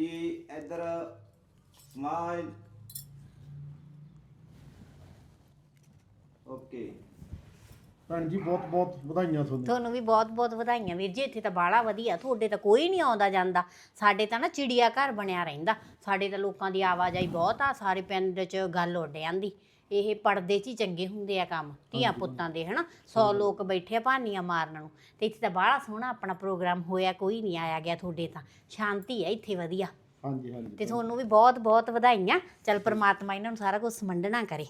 ਹਾਂਜੀ ਇੱਧਰ smile okay. ਭੈਣ ਜੀ ਬਹੁਤ ਬਹੁਤ ਵਧਾਈਆਂ ਤੁਹਾਨੂੰ। ਤੁਹਾਨੂੰ ਵੀ ਬਹੁਤ-ਬਹੁਤ ਵਧਾਈਆਂ ਵੀਰ ਜੀ ਇੱਥੇ ਤਾਂ ਬਾਹਲਾ ਵਧੀਆ। ਤੁਹਾਡੇ ਤਾਂ ਕੋਈ ਨਹੀਂ ਆਉਂਦਾ ਜਾਂਦਾ। ਸਾਡੇ ਤਾਂ ਨਾ ਚਿੜੀਆ ਘਰ ਬਣਿਆ ਰਹਿੰਦਾ। ਸਾਡੇ ਤਾਂ ਲੋਕਾਂ ਦੀ ਆਵਾਜਾਈ ਬਹੁਤ ਆ ਸਾਰੇ ਪਿੰਡ 'ਚ ਗੱਲ ਉੱਡ ਜਾਂਦੀ। ਇਹ ਪਰਦੇ 'ਚ ਹੀ ਚੰਗੇ ਹੁੰਦੇ ਆ ਕੰਮ ਧੀਆਂ ਪੁੱਤਾਂ ਦੇ ਹਨਾ? 100 ਲੋਕ ਬੈਠੇ ਆ ਭਾਨੀਆਂ ਮਾਰਨ ਨੂੰ। ਤੇ ਇੱਥੇ ਤਾਂ ਬਾਹਲਾ ਸੋਹਣਾ ਆਪਣਾ ਪ੍ਰੋਗਰਾਮ ਹੋਇਆ ਕੋਈ ਨਹੀਂ ਆਇਆ ਗਿਆ ਤੁਹਾਡੇ ਤਾਂ। ਸ਼ਾਂਤੀ ਆ ਇੱਥੇ ਵਧੀਆ। ਹਾਂਜੀ ਹਾਂਜੀ ਤੇ ਤੁਹਾਨੂੰ ਵੀ ਬਹੁਤ-ਬਹੁਤ ਵਧਾਈਆਂ। ਚਲ ਪ੍ਰਮਾਤਮਾ ਇਹਨਾਂ ਨੂੰ ਸਾਰਾ ਕੁਝ ਸਮੰਡਣਾ ਕਰੇ।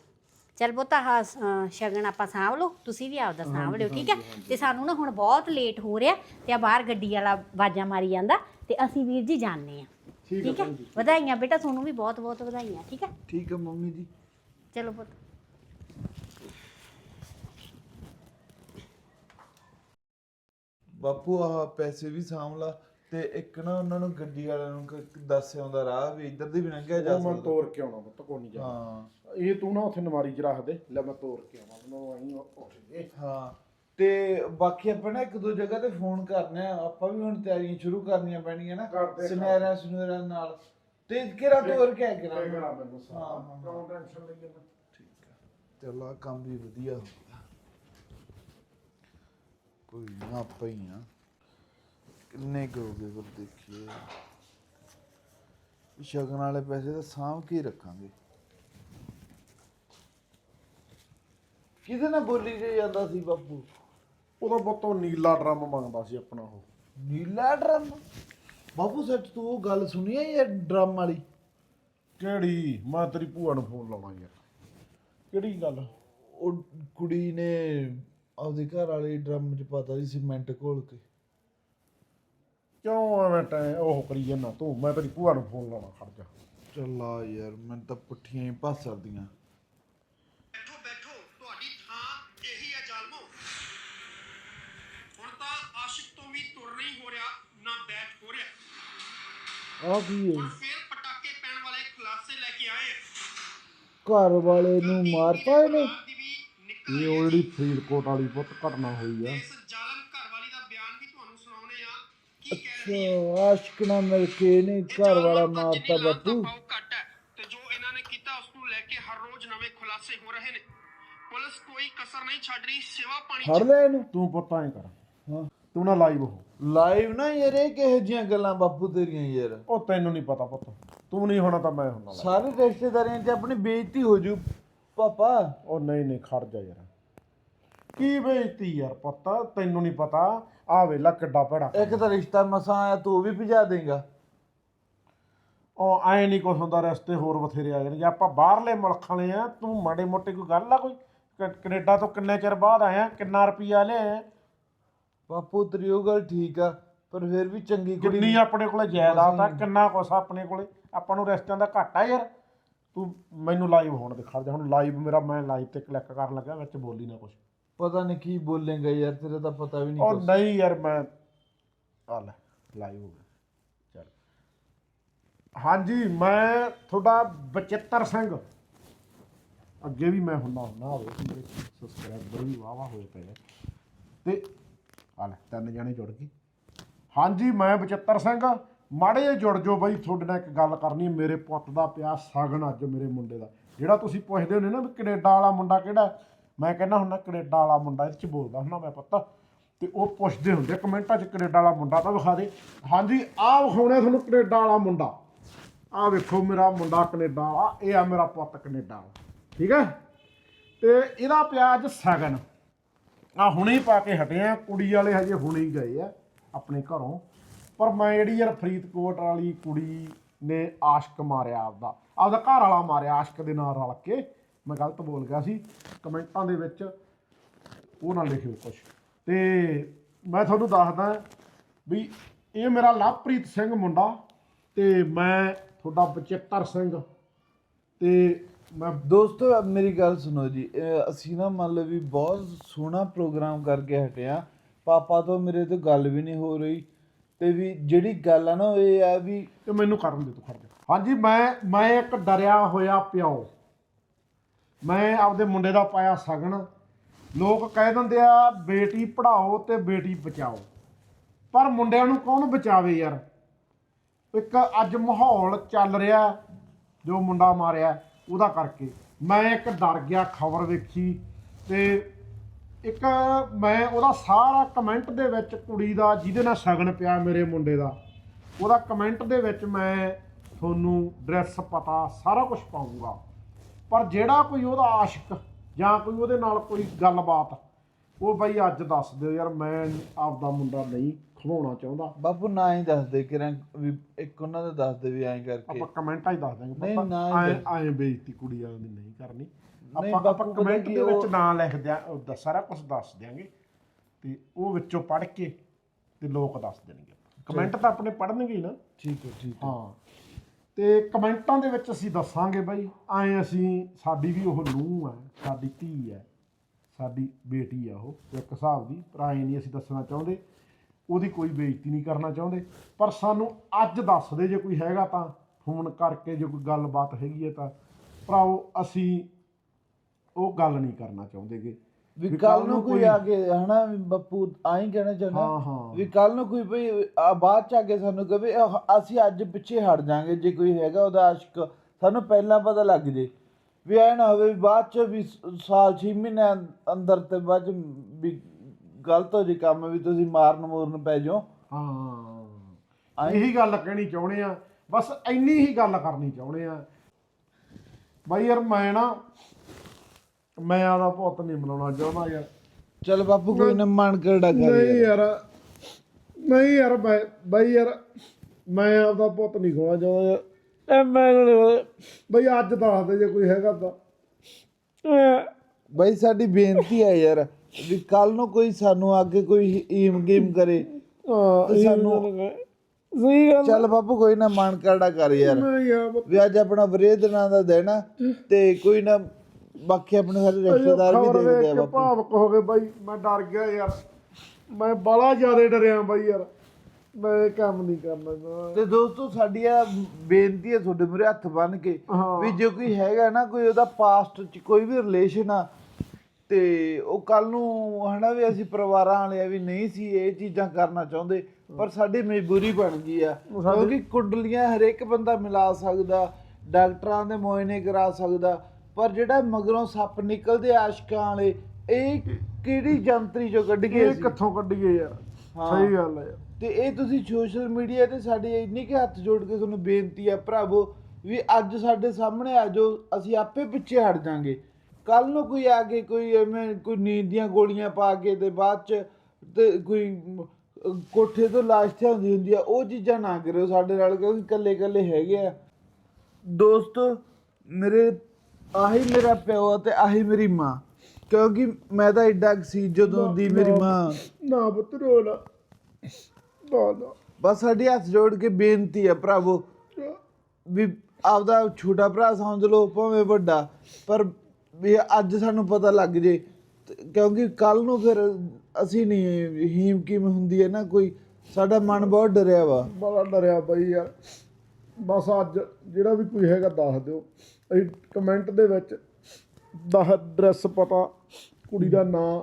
ਚਲ ਪੁੱਤ ਆਹ ਅ, ਸ਼ਗਨ ਆਪਾਂ ਸਾਂਭ ਲਓ। ਤੁਸੀਂ ਵੀ ਆਪਦਾ ਸਾਂਭ ਲਿਓ ਠੀਕ ਹੈ ਤੇ ਸਾਨੂੰ ਨਾ ਹੁਣ ਬਹੁਤ ਲੇਟ ਹੋ ਰਿਹਾ ਤੇ ਆ ਬਾਹਰ ਗੱਡੀ ਵਾਲਾ ਆਵਾਜ਼ਾਂ ਮਾਰੀ ਜਾਂਦਾ ਤੇ ਅਸੀਂ ਵੀਰ ਜੀ ਜਾਣਦੇ ਆ। ਠੀਕ ਹੈ ਹੈ ਵਧਾਈਆਂ ਬੇਟਾ ਤੁਹਾਨੂੰ ਵੀ ਬਹੁਤ-ਬਹੁਤ ਵਧਾਈਆਂ ਠੀਕ ਹੈ ਠੀਕ ਹੈ ਮੰਮੀ ਜੀ। ਚਲੋ ਪੁੱਤ। ਬਾਪੂ ਆਹ ਪੈਸੇ ਵੀ ਸਾਂਭ ਲਾ ਤੇ ਇੱਕ ਨਾ ਉਹਨਾਂ ਨੂੰ ਗੱਡੀ ਵਾਲਿਆਂ ਨੂੰ ਕ- ਦੱਸ ਆਉਂਦਾ ਰਾਹ ਵੀ ਇੱਧਰ ਦੀ ਵੀ ਲੰਘਿਆ ਜਾ ਉਹ ਮੈਂ ਸਕਦਾ। ਤੋੜ ਕੇ ਆਉਣਾ ਪੁੱਤ ਕੋਈ ਨਹੀਂ ਜਾ ਹਾਂ। ਇਹ ਤੂੰ ਨਾ ਉੱਥੇ ਨਵਾਰੀ 'ਚ ਰੱਖ ਦੇ ਲੈ ਮੈਂ ਤੋੜ ਕੇ ਆਵਾਂ ਮੈਨੂੰ ਆਈ ਉੱਠ ਗਏ ਹਾਂ। ਤੇ ਬਾਕੀ ਆਪਾਂ ਨਾ ਇੱਕ ਦੋ ਜਗ੍ਹਾ ਤੇ ਫੋਨ ਕਰਨੇ ਆ ਆਪਾਂ ਵੀ ਹੁਣ ਤਿਆਰੀਆਂ ਸ਼ੁਰੂ ਕਰਨੀਆਂ ਪੈਣੀਆਂ ਨਾ ਕਰਦੇ, ਸੁਨਹਿਰਾ ਸੁਨਹਿਰਾ ਨਾਲ। ਤੇ ਕਿਹੜਾ ਤੋਰ ਕੇ ਕਿਹੜਾ ਹਾਂ, ਹਾਂ, ਕਿਉਂ ਟੈਨਸ਼ਨ ਲਈ ਜਾਂਦਾ ਠੀਕ ਆ। ਚਲ ਆ ਕੰਮ ਵੀ ਵਧੀਆ ਹੋ ਗਿਆ। ਕੋਈ ਨਾ ਆਪਾਂ ਹੀ ਆ। ਕਿੰਨੇ ਕਰੋਗੇ ਫਿਰ ਦੇਖੀਏ। ਸ਼ਗਨ ਵਾਲੇ ਪੈਸੇ ਤਾਂ ਸਾਂਭ ਕੇ ਹੀ ਰੱਖਾਂਗੇ। ਕਿਹਦੇ ਨਾਲ ਬੋਲੀ ਜੇ ਜਾਂਦਾ ਸੀ ਬਾਪੂ? ਉਹਦਾ ਉਹ ਨੀਲਾ ਡਰਮ ਮੰਗਦਾ ਸੀ ਆਪਣਾ ਉਹ। ਨੀਲਾ ਡਰਮ? ਬਾਪੂ ਸੱਚ ਤੂੰ ਉਹ ਗੱਲ ਸੁਣੀ ਆ ਯਾਰ ਡਰਮ ਵਾਲੀ? ਕਿਹੜੀ? ਮੈਂ ਤੇਰੀ ਭੂਆ ਨੂੰ ਫੋਨ ਲਾਉਣਾ ਯਾਰ। ਕਿਹੜੀ ਗੱਲ? ਉਹ ਕੁੜੀ ਨੇ ਆਪਦੇ ਘਰ ਵਾਲੇ ਡਰਮ 'ਚ ਪਤਾ ਸੀ ਸੀਮੈਂਟ ਘੋਲ ਕੇ। ਕਿਉਂ ਐਵੇਂ ਟੈ ਉਹ ਕਰੀ ਜਾਂਦਾ ਤੂੰ? ਮੈਂ ਤੇਰੀ ਭੂਆ ਨੂੰ ਫੋਨ ਲਾਉਣਾ ਖੜ ਜਾ। ਚੱਲ ਆ ਯਾਰ ਮੈਨੂੰ ਤਾਂ ਪੁੱਠੀਆਂ ਹੀ ਭਾਸਰਦੀਆਂ ਆ ਕੀ ਹੁਣ ਹੈ ਫੇਰ ਪਟਾਕੇ ਪੈਣ ਵਾਲੇ ਖੁਲਾਸੇ ਲੈ ਕੇ ਆਏ। ਆ। ਘਰ ਵਾਲੇ ਨੂੰ ਮਾਰਤਾ ਇਹਨੇ? ਇਹ ਉਹ ਜਿਹੜੀ ਫਰੀਦਕੋਟ ਵਾਲੀ ਪੁੱਤ ਘਟਨਾ ਹੋਈ ਆ। ਇਸ ਜ਼ਾਲਮ ਘਰ ਵਾਲੀ ਦਾ ਬਿਆਨ ਵੀ ਤੁਹਾਨੂੰ ਸੁਣਾਉਣੇ ਆ ਕੀ ਕਹਿ ਰਹੀ ਹੈ? ਅੱਛਾ ਆਸ਼ਕ ਨਾਲ ਮਿਲ ਕੇ ਇਹਨੇ ਇਹ ਘਰ ਵਾਲਾ ਮਾਰਤਾ ਬਾਪੂ ਘੱਟ ਹੈ ਤੇ ਜੋ ਇਹਨਾਂ ਨੇ ਕੀਤਾ ਉਸ ਨੂੰ ਲੈ ਕੇ ਹਰ ਰੋਜ਼ ਨਵੇਂ ਖੁਲਾਸੇ ਹੋ ਰਹੇ ਨੇ। ਪੁਲਿਸ ਕੋਈ ਕਸਰ ਨਹੀਂ ਛੱਡ ਰਹੀ ਸੇਵਾ ਪਾਣੀ ਫੜ ਲੈ ਇਹਨੂੰ। ਤੂੰ ਪੁੱਤ ਐਂ ਕਰ। ਹਾਂ। ਤੂੰ ਨਾ ਲਾਈਵ ਹੋ। ਲਾਈਵ ਨਾ ਯਾਰ ਇਹ ਕਿਹੋ ਜੀਆਂ ਗੱਲਾਂ ਬਾਪੂ ਤੇਰੀਆਂ ਯਾਰ? ਉਹ ਤੈਨੂੰ ਨਹੀਂ ਪਤਾ ਪੁੱਤ। ਤੂੰ ਨਹੀਂ ਹੋਣਾ ਤਾਂ ਮੈਂ live। ਸਾਰੇ ਰਿਸ਼ਤੇਦਾਰੀਆਂ 'ਚ ਆਪਣੀ ਬੇਇੱਜ਼ਤੀ ਹੋ ਜੂ ਪਾਪਾ। ਉਹ ਨਹੀਂ ਨਹੀਂ ਖੜ ਜਾ ਯਾਰ। ਕੀ ਬੇਇੱਜ਼ਤੀ ਯਾਰ ਪੁੱਤ? ਤੈਨੂੰ ਨਹੀਂ ਪਤਾ। ਆ ਵੇਲਾ ਕਿੱਡਾ ਭੜਾ ਇੱਕ ਤਾਂ ਰਿਸ਼ਤਾ ਮਸਾਂ ਆਇਆ ਤੂੰ ਵੀ ਭਜਾ ਦੇਗਾ। ਉਹ ਐ ਨਹੀਂ ਕੁਛ ਹੁੰਦਾ ਰਸਤੇ ਹੋਰ ਬਥੇਰੇ ਆ ਜਾਣਗੇ। ਆਪਾਂ ਬਾਹਰਲੇ ਮੁਲਕਾਂ ਵਾਲੇ ਆ ਤੂੰ ਮਾੜੇ ਮੋਟੇ ਕੋਈ ਗੱਲ ਆ ਕੋਈ? ਕੈਨੇਡਾ ਤੋਂ ਕਿੰਨੇ ਚਿਰ ਬਾਅਦ ਆਇਆ? ਕਿੰਨਾ ਰੁਪਈਆ ਲਿਆ? ਬਾਪੂ ਤੇਰੀ ਉਹ ਗੱਲ ਠੀਕ ਆ ਪਰ ਫਿਰ ਵੀ ਚੰਗੀ ਕੁੜੀ ਕਿੰਨੀ ਆਪਣੇ ਕੋਲੇ ਜਾਇਦਾਦ ਆ ਕਿੰਨਾ ਕੁਛ ਆ ਆਪਣੇ ਕੋਲੇ। ਆਪਾਂ ਨੂੰ ਰਸਤਿਆਂ ਦਾ ਘਾਟਾ ਯਾਰ। ਤੂੰ ਮੈਨੂੰ ਲਾਈਵ ਹੋਣ ਦੇ। ਖੜ ਜਾ ਹੁਣ ਲਾਈਵ ਮੇਰਾ ਮੈਂ ਲਾਈਵ ਤੇ ਕਲਿੱਕ ਕਰਨ ਲੱਗਾ ਵਿੱਚ ਬੋਲੀ ਨਾ ਕੁਛ। ਪਤਾ ਨਹੀਂ ਕੀ ਬੋਲੇਗਾ ਯਾਰ ਤੇਰੇ ਤਾਂ ਪਤਾ ਵੀ ਨਹੀਂ ਉਹ ਕੁਛ। ਨਹੀਂ ਯਾਰ ਮੈਂ ਆ ਲੈ ਲਾਈਵ ਹੋ ਗਿਆ। ਚਲ। ਹਾਂਜੀ ਮੈਂ ਤੁਹਾਡਾ ਬਚਿੱਤਰ ਸਿੰਘ। ਅੱਗੇ ਵੀ ਮੈਂ ਹੁੰਦਾ ਹੁੰਦਾ ਹੋਵੇ ਸਬਸਕ੍ਰਾਈਬਰ ਵੀ ਵਾਵਾ ਹੋਏ ਪਏ। ਤੇ ਆ ਲੈ ਤਿੰਨ ਜਣੇ ਜੁੜ ਗਏ। ਹਾਂਜੀ, ਮੈਂ ਬਚਿੱਤਰ ਸਿੰਘ। ਮਾੜੇ ਜਿਹੇ ਜੁੜ ਜੋ ਬਈ, ਤੁਹਾਡੇ ਨਾਲ ਇੱਕ ਗੱਲ ਕਰਨੀ ਮੇਰੇ ਪੁੱਤ ਦਾ ਪਿਆ ਸਗਨ ਅੱਜ ਮੇਰੇ ਮੁੰਡੇ ਦਾ। ਜਿਹੜਾ ਤੁਸੀਂ ਪੁੱਛਦੇ ਹੁੰਦੇ ਨਾ ਵੀ ਕੈਨੇਡਾ ਵਾਲਾ ਮੁੰਡਾ ਕਿਹੜਾ ਮੈਂ ਕਹਿੰਦਾ ਹੁੰਦਾ ਕੈਨੇਡਾ ਵਾਲਾ ਮੁੰਡਾ, ਇਹਦੇ ਚ ਬੋਲਦਾ ਹੁੰਦਾ ਮੈਂ ਪੁੱਤ। ਤੇ ਉਹ ਪੁੱਛਦੇ ਹੁੰਦੇ ਕਮੈਂਟਾਂ 'ਚ ਕੈਨੇਡਾ ਵਾਲਾ ਮੁੰਡਾ ਤਾਂ ਵਿਖਾ ਦੇ। ਹਾਂਜੀ, ਆਹ ਵਿਖਾਉਣਾ ਤੁਹਾਨੂੰ ਕੈਨੇਡਾ ਵਾਲਾ ਮੁੰਡਾ। ਆਹ ਵੇਖੋ ਮੇਰਾ ਮੁੰਡਾ ਕੈਨੇਡਾ ਵਾਲਾ, ਇਹ ਆ ਮੇਰਾ ਪੁੱਤ ਕੈਨੇਡਾ ਵਾਲਾ। ਠੀਕ ਹੈ? ਤੇ ਇਹਦਾ ਪਿਆ ਅੱਜ ਸਗਨ। ਆ ਹੁਣੇ ਹੀ ਪਾ ਕੇ ਹਟੇ ਆ, ਕੁੜੀ ਵਾਲੇ ਹਜੇ ਹੁਣੇ ਹੀ ਗਏ ਆ ਆਪਣੇ ਘਰੋਂ। ਪਰ ਮੈਂ ਜਿਹੜੀ ਯਾਰ ਫਰੀਦਕੋਟ ਵਾਲੀ ਕੁੜੀ ਨੇ ਆਸ਼ਕ ਮਾਰਿਆ ਆਪਦਾ ਆਪਦਾ ਘਰ ਵਾਲਾ ਮਾਰਿਆ ਆਸ਼ਕ ਦੇ ਨਾਲ ਰਲ ਕੇ, ਮੈਂ ਗਲਤ ਬੋਲ ਗਿਆ ਸੀ, ਕਮੈਂਟਾਂ ਦੇ ਵਿੱਚ ਉਹ ਨਾ ਲਿਖਿਓ ਕੁਝ ਤੇ ਮੈਂ ਤੁਹਾਨੂੰ ਦੱਸਦਾ ਵੀ ਇਹ ਮੇਰਾ ਲਵਪ੍ਰੀਤ ਸਿੰਘ ਮੁੰਡਾ ਤੇ ਮੈਂ ਤੁਹਾਡਾ ਬਚਿੱਤਰ ਸਿੰਘ ਤੇ ਮੈਂ ਦੋਸਤੋ ਮੇਰੀ ਗੱਲ ਸੁਣੋ ਜੀ। ਅਸੀਂ ਨਾ ਮੰਨ ਲਓ ਵੀ ਬਹੁਤ ਸੋਹਣਾ ਪ੍ਰੋਗਰਾਮ ਕਰਕੇ ਹਟੇ ਆ ਪਾਪਾ ਤੋਂ ਮੇਰੇ ਤੋਂ ਗੱਲ ਵੀ ਨਹੀਂ ਹੋ ਰਹੀ। ਤੇ ਵੀ ਜਿਹੜੀ ਗੱਲ ਆ ਨਾ ਉਹ ਇਹ ਆ ਵੀ ਤੇ ਮੈਨੂੰ ਕਰਨ ਦੇ ਤੂੰ ਖੜ ਜਾ ਹਾਂਜੀ ਮੈਂ ਮੈਂ ਇੱਕ ਡਰਿਆ ਹੋਇਆ ਪਿਓ। ਮੈਂ ਆਪਦੇ ਮੁੰਡੇ ਦਾ ਪਾਇਆ ਸਗਨ। ਲੋਕ ਕਹਿ ਦਿੰਦੇ ਆ ਬੇਟੀ ਪੜ੍ਹਾਓ ਤੇ ਬੇਟੀ ਬਚਾਓ। ਪਰ ਮੁੰਡਿਆਂ ਨੂੰ ਕੌਣ ਬਚਾਵੇ ਯਾਰ? ਇੱਕ ਅੱਜ ਮਾਹੌਲ ਚੱਲ ਰਿਹਾ ਜੋ ਮੁੰਡਾ ਮਾਰਿਆ। ਉਹਦਾ ਕਰਕੇ। ਮੈਂ ਇੱਕ ਡਰ ਗਿਆ ਖਬਰ ਵੇਖੀ ਤੇ ਇੱਕ ਮੈਂ ਉਹਦਾ ਸਾਰਾ ਕਮੈਂਟ ਦੇ ਵਿੱਚ ਕੁੜੀ ਦਾ, ਜਿਹਦੇ ਨਾਲ ਸ਼ਗਨ ਪਿਆ ਮੇਰੇ ਮੁੰਡੇ ਦਾ, ਉਹਦਾ ਕਮੈਂਟ ਦੇ ਵਿੱਚ ਮੈਂ ਤੁਹਾਨੂੰ ਡਰੈਸ ਪਤਾ ਸਾਰਾ ਕੁਝ ਪਾਉਂਗਾ ਪਰ ਜਿਹੜਾ ਕੋਈ ਉਹਦਾ ਆਸ਼ਿਕ ਜਾਂ ਕੋਈ ਉਹਦੇ ਨਾਲ ਕੋਈ ਗੱਲਬਾਤ, ਉਹ ਬਈ ਅੱਜ ਦੱਸ ਦਿਓ ਯਾਰ, ਮੈਂ ਆਪਦਾ ਮੁੰਡਾ ਨਹੀਂ ਖਵਾਉਣਾ ਚਾਹੁੰਦਾ। ਬਾਪੂ ਨਾ ਹੀ ਦੱਸ ਦੇ ਕਿਰਾਂ ਵੀ ਇੱਕ ਉਹਨਾਂ ਦਾ ਦੱਸ ਦੇ ਵੀ ਐਂ ਕਰਕੇ। ਆਪਾਂ ਕਮੈਂਟਾਂ ਹੀ ਦੱਸ ਦਾਂਗੇ ਨਹੀਂ, ਨਾ ਹੀ ਐਂ। ਐਂ ਬੇਇੱਜ਼ਤੀ ਕੁੜੀ ਵਾਲਿਆਂ ਦੀ ਨਹੀਂ ਕਰਨੀ। ਨਹੀਂ, ਆਪਾਂ ਆਪਾਂ ਪਤਾ ਕਮੈਂਟ ਕੀ ਦੇ ਵਿੱਚ ਉਹ- ਨਾਂ ਲਿਖ ਦਿਆਂ ਉਹ ਦੱਸ- ਸਾਰਾ ਕੁਝ ਦੱਸ ਦਿਆਂਗੇ। ਤੇ ਉਹ ਵਿੱਚੋਂ ਪੜ੍ਹ ਕੇ ਤੇ ਲੋਕ ਦੱਸ ਦੇਣਗੇ। ਕਮੈਂਟ ਤਾਂ ਆਪਣੇ ਪੜ੍ਹਨਗੇ ਹੀ ਨਾ। ਠੀਕ ਹੈ ਠੀਕ ਹੈ। ਹਾਂ। ਤੇ ਕਮੈਂਟਾਂ ਦੇ ਵਿੱਚ ਅਸੀਂ ਦੱਸਾਂਗੇ ਬਾਈ ਐਂ ਅਸੀਂ ਸਾਡੀ ਵੀ ਉਹ ਨੂੰਹ ਆ ਸਾਡੀ ਧੀ ਹੈ ਸਾਡੀ ਬੇਟੀ ਆ ਉਹ ਇੱਕ ਹਿਸਾਬ ਦੀ। ਪਰ ਐਂ ਨਹੀਂ ਅਸੀਂ ਦੱਸਣਾ ਚਾਹੁੰਦੇ। ਉਹਦੀ ਕੋਈ ਬੇਇੱਜ਼ਤੀ ਨਹੀਂ ਕਰਨਾ ਚਾਹੁੰਦੇ। ਪਰ ਸਾਨੂੰ ਅੱਜ ਦੱਸ ਦੇ ਜੇ ਕੋਈ ਹੈਗਾ ਤਾਂ ਫੋਨ ਕਰਕੇ ਜੇ ਕੋਈ ਗੱਲਬਾਤ ਹੈਗੀ ਹੈ ਤਾਂ। ਭਰਾਓ ਅਸੀਂ ਉਹ ਗੱਲ ਨਹੀਂ ਕਰਨਾ ਚਾਹੁੰਦੇਗੇ। ਵੀ ਕੱਲ ਨੂੰ ਕੋਈ ਆ ਕੇ ਹਨਾ ਬੱਪੂ ਆਈ ਕਹਿਣਾ ਚਾਹੁੰਦਾ। ਵੀ ਕੱਲ ਨੂੰ ਕੋਈ ਭਈ ਆ ਬਾਅਦ ਚ ਆ ਕੇ ਸਾਨੂੰ ਕਹੇ ਅਸੀਂ ਅੱਜ ਪਿੱਛੇ ਹਟ ਜਾਾਂਗੇ ਜੇ ਕੋਈ ਹੈਗਾ ਉਹਦਾ ਆਸ਼ਿਕ। ਸਾਨੂੰ ਪਹਿਲਾਂ ਪਤਾ ਲੱਗ ਜੇ। ਵੀ ਐ ਨਾ ਹੋਵੇ ਬਾਅਦ ਚ ਵੀ ਸਾਲ 6 ਮਹੀਨੇ ਅੰਦਰ ਤੇ ਬਾਅਦ ਵੀ ਗਲਤ ਹੋ ਜੇ ਕੰਮ ਵੀ ਤੁਸੀਂ ਮਾਰਨ ਮੂਰਨ ਪੈ ਜਾਓ। ਹਾਂ। ਇਹੀ ਗੱਲ ਕਹਿਣੀ ਚਾਹੁੰਦੇ ਆ। ਬਸ ਇੰਨੀ ਹੀ ਗੱਲ ਕਰਨੀ ਚਾਹੁੰਦੇ ਆ। ਬਾਈ ਯਾਰ ਮੈਂ ਨਾ ਮੈਂ ਆਦਾ ਪੁੱਤ ਨਹੀਂ ਬਣਾਉਣਾ ਚਾਹੁੰਦਾ ਯਾਰ। ਚਲ ਬਾਪੂ ਕੋਈ ਨਾ ਮਨ ਕਰੜਾ ਕਰ ਨਹੀਂ ਯਾਰ। ਨਹੀਂ ਯਾਰ ਬਾਈ- ਯਾਰ ਮੈਂ ਆਪਦਾ ਪੁੱਤ ਨਹੀਂ ਖੋਣਾ ਚਾਹੁੰਦਾ ਯਾਰ। ਇਹ ਮੈਂ ਬਈ ਅੱਜ ਦੱਸ ਦੇ ਜੇ ਕੋਈ ਹੈਗਾ ਤਾਂ। ਬਈ ਸਾਡੀ ਬੇਨਤੀ ਹੈ ਯਾਰ। ਵੀ ਕੱਲ ਨੂੰ ਕੋਈ ਸਾਨੂੰ ਆ ਕੇ ਕੋਈ ਈਮ ਗੇਮ ਕਰੇ ਹਾਂ ਤੇ ਸਾਨੂੰ ਸਹੀ ਗੱਲ ਚੱਲ ਬਾਪੂ ਕੋਈ ਨਾ ਮਨ ਕਰੜਾ ਕਰ ਯਾਰ। ਵੀ ਅੱਜ ਆਪਣਾ ਵਰੇਦ ਨਾਂ ਦਾ ਆ ਤੇ ਕੋਈ ਨਾ ਬਾਕੀ ਆਪਣੇ ਸਾਰੇ ਰਿਸ਼ਤੇਦਾਰ ਵੀ ਦੇਖਦੇ ਆ ਬਾਪੂ। ਭਾਵਕ ਹੋ ਗਏ ਬਾਈ ਮੈਂ ਡਰ ਗਿਆ ਯਾਰ। ਮੈਂ ਬੜਾ ਜ਼ਿਆਦਾ ਡਰਿਆ ਬਾਈ ਯਾਰ। ਮੈਂ ਇਹ ਕੰਮ ਨਹੀਂ ਕਰਨਾ। ਤੇ ਦੋਸਤੋ ਸਾਡੀ ਆ ਬੇਨਤੀ ਹੈ ਤੁਹਾਡੇ ਮੂਹਰੇ ਹੱਥ ਬੰਨ ਕੇ। ਵੀ ਜੇ ਕੋਈ ਹੈਗਾ ਨਾ ਕੋਈ ਉਹਦਾ ਪਾਸਟ ਚ ਕੋਈ ਵੀ ਰਿਲੇਸ਼ਨ ਆ ਤੇ ਉਹ ਕੱਲ ਨੂੰ ਹਨਾ ਵੀ ਅਸੀਂ ਪਰਿਵਾਰਾਂ ਵਾਲੇ ਆ ਵੀ ਨਹੀਂ ਸੀ ਇਹ ਚੀਜ਼ਾਂ ਕਰਨਾ ਚਾਹੁੰਦੇ ਪਰ ਸਾਡੀ ਮਜਬੂਰੀ ਬਣ ਗਈ ਆ ਕਿਉਂਕਿ ਕੁੰਡਲੀਆਂ ਹਰੇਕ ਬੰਦਾ ਮਿਲਾ ਸਕਦਾ ਡਾਕਟਰਾਂ ਦੇ ਮੁਆਇਨੇ ਕਰਾ ਸਕਦਾ ਪਰ ਜਿਹੜਾ ਮਗਰੋਂ ਸੱਪ ਨਿਕਲਦੇ ਆਸ਼ਕਾਂ ਵਾਲੇ ਇਹ ਕਿਹੜੀ ਜੰਤਰੀ ਚੋਂ ਕੱਢ ਗਏ ਇਹ? ਕਿੱਥੋਂ ਕੱਢੀਏ ਯਾਰ ਹਾਂ। ਸਹੀ ਗੱਲ ਹੈ ਯਾਰ ਤੇ ਇਹ ਤੁਸੀਂ ਸੋਸ਼ਲ ਮੀਡੀਆ ਤੇ ਸਾਡੇ ਇੰਨੀ ਕਿ ਹੱਥ ਜੋੜ ਕੇ ਤੁਹਾਨੂੰ ਬੇਨਤੀ ਆ ਭਰਾਵੋ ਵੀ ਅੱਜ ਸਾਡੇ ਸਾਹਮਣੇ ਆ ਜਾਓ ਅਸੀਂ ਆਪੇ ਪਿੱਛੇ ਹਟ ਜਾਾਂਗੇ ਕੱਲ ਨੂੰ ਕੋਈ ਆ ਕੇ ਕੋਈ ਐਵੇਂ ਕੋਈ ਨੀਂਦ ਦੀਆਂ ਗੋਲੀਆਂ ਪਾ ਕੇ ਤੇ ਬਾਅਦ ਚ ਤੇ ਕੋਈ ਕੋਠੇ ਤੋਂ ਲਾਸ਼ ਤੇ ਹੁੰਦੀ ਹੁੰਦੀ ਆ ਉਹ ਚੀਜ਼ਾਂ ਨਾ ਕਰਿਓ ਸਾਡੇ ਨਾਲ ਕਿਉਂਕਿ ਇਕੱਲੇ ਇਕੱਲੇ ਹੈਗੇ ਆ। ਦੋਸਤੋ ਮੇਰੇ ਆਹੀ ਮੇਰਾ ਪਿਓ ਤੇ ਆਹੀ ਮੇਰੀ ਮਾਂ। ਕਿਉਂਕਿ ਮੈਂ ਤਾਂ ਐਡਾ ਕੁ ਸੀ ਜਦੋਂ ਦੀ ਮੇਰੀ ਮਾਂ। ਨਾ ਪੁੱਤ ਰੋ ਨਾ। ਨਾ ਨਾ। ਬਸ ਸਾਡੇ ਹੱਥ ਜੋੜ ਕੇ ਬੇਨਤੀ ਹੈ ਭਰਾਵੋ ਵੀ ਆਪਦਾ ਛੋਟਾ ਭਰਾ ਸਮਝ ਲਓ ਭਾਵੇਂ ਵੱਡਾ ਪਰ ਵੀ ਅੱਜ ਸਾਨੂੰ ਪਤਾ ਲੱਗ ਜੇ ਕਿਉਂਕਿ ਕੱਲ ਨੂੰ ਫਿਰ ਅਸੀਂ ਨਹੀਂ ਹੀਮ ਕਿਵੇਂ ਹੁੰਦੀ ਹੈ ਨਾ ਕੋਈ ਸਾਡਾ ਮਨ ਬਹੁਤ ਡਰਿਆ ਵਾ। ਬੜਾ ਡਰਿਆ ਬਾਈ ਯਾਰ। ਬਸ ਅੱਜ ਜਿਹੜਾ ਵੀ ਕੋਈ ਹੈਗਾ ਦੱਸ ਦਿਓ। ਅਸੀਂ ਕਮੈਂਟ ਦੇ ਵਿੱਚ ਦਾ ਐਡਰੈਸ ਪਤਾ ਕੁੜੀ ਦਾ ਨਾਂ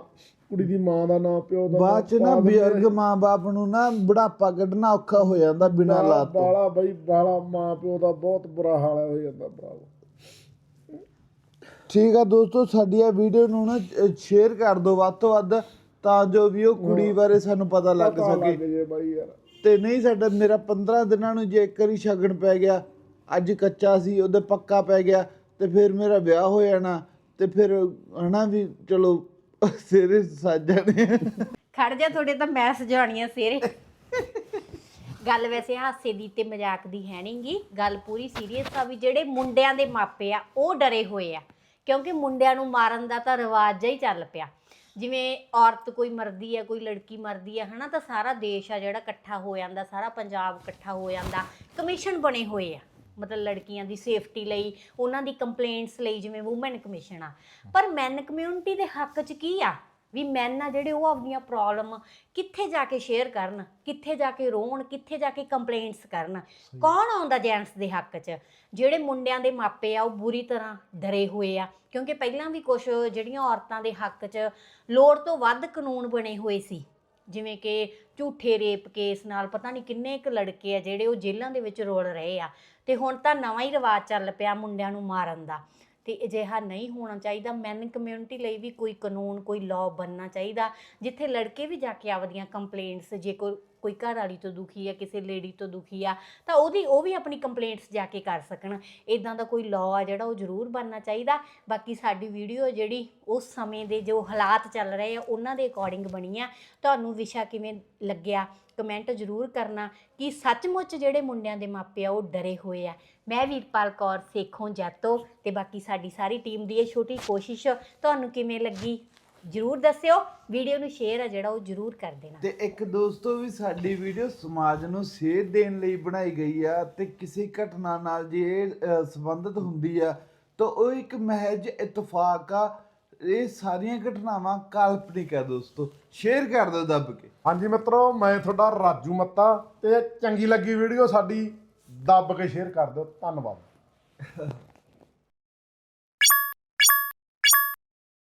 ਕੁੜੀ ਦੀ ਮਾਂ ਦਾ ਨਾਂ ਪਿਓ ਦਾ ਬਾਅਦ ਚ ਨਾ ਬਜ਼ੁਰਗ ਮਾਂ-ਬਾਪ ਨੂੰ ਨਾ ਬੁਢਾਪਾ ਕੱਢਣਾ ਔਖਾ ਹੋ ਜਾਂਦਾ ਬਿਨਾਂ ਲਾਤ ਤੋਂ। ਬਾਲਾ ਬਾਈ ਬਾਲਾ ਮਾਂ ਪਿਓ ਦਾ ਬਹੁਤ ਬੁਰਾ ਹਾਲ ਹੋ ਜਾਂਦਾ ਭਰਾਵੋ। ਠੀਕ ਆ ਦੋਸਤੋ ਸਾਡੀ ਇਹ ਵੀਡੀਓ ਨੂੰ ਨਾ ਸ਼ੇਅਰ ਕਰ ਦਿਓ ਵੱਧ ਤੋਂ ਵੱਧ ਤਾਂ ਜੋ ਵੀ ਉਹ ਕੁੜੀ ਬਾਰੇ ਸਾਨੂੰ ਪਤਾ ਲੱਗ ਪਤਾ ਸਕੇ। ਲੱਗ ਜੇ ਬਾਈ ਯਾਰ। ਤੇ ਨਹੀਂ ਸਾਡਾ ਮੇਰਾ 15 ਦਿਨਾਂ ਨੂੰ ਜੇ ਇੱਕ ਵਾਰੀ ਸ਼ਗਨ ਪੈ ਗਿਆ ਅੱਜ ਕੱਚਾ ਸੀ ਉਹਦੇ ਪੱਕਾ ਪੈ ਗਿਆ ਤੇ ਫਿਰ ਮੇਰਾ ਵਿਆਹ ਹੋ ਜਾਣਾ ਤੇ ਫਿਰ ਹਨਾ ਵੀ ਚਲੋ ਸਿਰੇ ਸੱਜ ਜਾਣੇ ਖੜ ਜਾ ਤੁਹਾਡੇ ਤਾਂ ਮੈਂ ਸਜਾਣੀਆਂ ਸਿਰੇ ਗੱਲ ਵੈਸੇ ਹਾਸੇ ਦੀ ਤੇ ਮਜ਼ਾਕ ਦੀ ਹੈ ਨਹੀਂਗੀ ਗੱਲ ਪੂਰੀ ਸੀਰੀਅਸ ਆ ਵੀ ਜਿਹੜੇ ਮੁੰਡਿਆਂ ਦੇ ਮਾਪੇ ਆ ਉਹ ਡਰੇ ਹੋਏ ਆ। ਕਿਉਂਕਿ ਮੁੰਡਿਆਂ ਨੂੰ ਮਾਰਨ ਦਾ ਤਾਂ ਰਿਵਾਜ ਜਿਹਾ ਹੀ ਚੱਲ ਪਿਆ। ਜਿਵੇਂ ਔਰਤ ਕੋਈ ਮਰਦੀ ਹੈ, ਕੋਈ ਲੜਕੀ ਮਰਦੀ ਹੈ, ਹਨਾ, ਤਾਂ ਸਾਰਾ ਦੇਸ਼ ਆ ਜਿਹੜਾ ਇਕੱਠਾ ਹੋ ਜਾਂਦਾ, ਸਾਰਾ ਪੰਜਾਬ ਇਕੱਠਾ ਹੋ ਜਾਂਦਾ, ਕਮਿਸ਼ਨ ਬਣੇ ਹੋਏ ਆ। ਮਤਲਬ ਲੜਕੀਆਂ ਦੀ ਸੇਫਟੀ ਲਈ, ਉਹਨਾਂ ਦੀ ਕੰਪਲੇਂਟਸ ਲਈ ਜਿਵੇਂ ਔਮਨ ਕਮਿਸ਼ਨ ਆ। ਪਰ ਮੈਨ ਕਮਿਊਨਿਟੀ ਦੇ ਹੱਕ 'ਚ ਕੀ ਆ? ਵੀ ਮੈਨ ਆ ਜਿਹੜੇ ਉਹ ਆਪਣੀਆਂ ਪ੍ਰੋਬਲਮ ਕਿੱਥੇ ਜਾ ਕੇ ਸ਼ੇਅਰ ਕਰਨ ਕਿੱਥੇ ਜਾ ਕੇ ਰੋਣ ਕਿੱਥੇ ਜਾ ਕੇ ਕੰਪਲੇਂਟਸ ਕਰਨ। ਕੌਣ ਆਉਂਦਾ ਜੈਂਟਸ ਦੇ ਹੱਕ 'ਚ? ਜਿਹੜੇ ਮੁੰਡਿਆਂ ਦੇ ਮਾਪੇ ਆ ਉਹ ਬੁਰੀ ਤਰ੍ਹਾਂ ਡਰੇ ਹੋਏ ਆ। ਕਿਉਂਕਿ ਪਹਿਲਾਂ ਵੀ ਕੁਝ ਜਿਹੜੀਆਂ ਔਰਤਾਂ ਦੇ ਹੱਕ 'ਚ ਲੋੜ ਤੋਂ ਵੱਧ ਕਾਨੂੰਨ ਬਣੇ ਹੋਏ ਸੀ। ਜਿਵੇਂ ਕਿ ਝੂਠੇ ਰੇਪ ਕੇਸ ਨਾਲ ਪਤਾ ਨਹੀਂ ਕਿੰਨੇ ਕੁ ਲੜਕੇ ਆ ਜਿਹੜੇ ਉਹ ਜੇਲ੍ਹਾਂ ਦੇ ਵਿੱਚ ਰੋਲ ਰਹੇ ਆ। ਤੇ ਹੁਣ ਤਾਂ ਨਵਾਂ ਹੀ ਰਿਵਾਜ ਚੱਲ ਪਿਆ ਮੁੰਡਿਆਂ ਨੂੰ ਮਾਰਨ ਦਾ। ਤੇ ਅਜਿਹਾ ਨਹੀਂ ਹੋਣਾ ਚਾਹੀਦਾ। ਮੈਨ ਕਮਿਊਨਿਟੀ ਲਈ ਵੀ ਕੋਈ ਕਾਨੂੰਨ, ਕੋਈ ਲਾਅ ਬਣਨਾ ਚਾਹੀਦਾ। ਜਿੱਥੇ ਲੜਕੇ ਵੀ ਜਾ ਕੇ ਆਪਦੀਆਂ ਕੰਪਲੇਂਟਸ ਜੇ ਕੋਈ ਕੋਈ ਘਰ ਵਾਲੀ ਤੋਂ ਦੁਖੀ ਆ, ਕਿਸੇ ਲੇਡੀ ਤੋਂ ਦੁਖੀ ਆ, ਤਾਂ ਉਹਦੀ, ਉਹ ਵੀ ਆਪਣੀ ਕੰਪਲੇਂਟਸ ਜਾ ਕੇ ਕਰ ਸਕਣ। ਇਦਾਂ ਦਾ ਕੋਈ ਲਾਅ ਆ ਜਿਹੜਾ ਉਹ ਜ਼ਰੂਰ ਬਣਨਾ ਚਾਹੀਦਾ। ਬਾਕੀ ਸਾਡੀ ਵੀਡੀਓ ਜਿਹੜੀ ਉਸ ਸਮੇਂ ਦੇ ਜੋ ਹਾਲਾਤ ਚੱਲ ਰਹੇ ਆ, ਉਹਨਾਂ ਦੇ ਅਕੋਰਡਿੰਗ ਬਣੀ ਆ। ਤੁਹਾਨੂੰ ਵਿਸ਼ਾ ਕਿਵੇਂ ਲੱਗਿਆ? ਕਮੈਂਟ ਜ਼ਰੂਰ ਕਰਨਾ ਕਿ ਸੱਚਮੁੱਚ ਜਿਹੜੇ ਮੁੰਡਿਆਂ ਦੇ ਮਾਪੇ ਆ, ਉਹ ਡਰੇ ਹੋਏ ਆ। ਮੈਂ ਵੀਰਪਾਲ ਕੌਰ, ਸੇਖੋਂ ਜੈਤੋ ਤੇ ਬਾਕੀ ਸਾਡੀ ਸਾਰੀ ਟੀਮ ਦੀ ਇਹ ਛੋਟੀ ਕੋਸ਼ਿਸ਼ ਤੁਹਾਨੂੰ ਕਿਵੇਂ ਲੱਗੀ? ਜ਼ਰੂਰ ਦੱਸਿਓ ਵੀਡੀਓ ਨੂੰ ਸ਼ੇਅਰ ਆ ਜਿਹੜਾ ਉਹ ਜ਼ਰੂਰ ਕਰ ਦੇਣਾ। ਤੇ ਇੱਕ ਦੋਸਤੋ ਵੀ ਸਾਡੀ ਵੀਡੀਓ ਸਮਾਜ ਨੂੰ ਸੇਧ ਦੇਣ ਲਈ ਬਣਾਈ ਗਈ ਆ ਤੇ ਕਿਸੇ ਘਟਨਾ ਨਾਲ ਜੇ ਇਹ ਅ, ਸੰਬੰਧਿਤ ਹੁੰਦੀ ਆ ਤਾਂ ਉਹ ਇੱਕ ਮਹਿਜ ਇਤਫਾਕ ਆ। ਇਹ ਸਾਰੀਆਂ ਘਟਨਾਵਾਂ ਕਾਲਪਨਿਕ ਆ ਦੋਸਤੋ। ਸ਼ੇਅਰ ਕਰ ਦਿਓ ਦੱਬ ਕੇ। ਹਾਂਜੀ ਮਿੱਤਰੋ ਮੈਂ ਤੁਹਾਡਾ ਰਾਜੂ ਮੱਤਾ ਤੇ ਚੰਗੀ ਲੱਗੀ ਵੀਡੀਓ ਸਾਡੀ। ਦੱਬ ਕੇ ਸ਼ੇਅਰ ਕਰ ਦਿਓ। ਧੰਨਵਾਦ।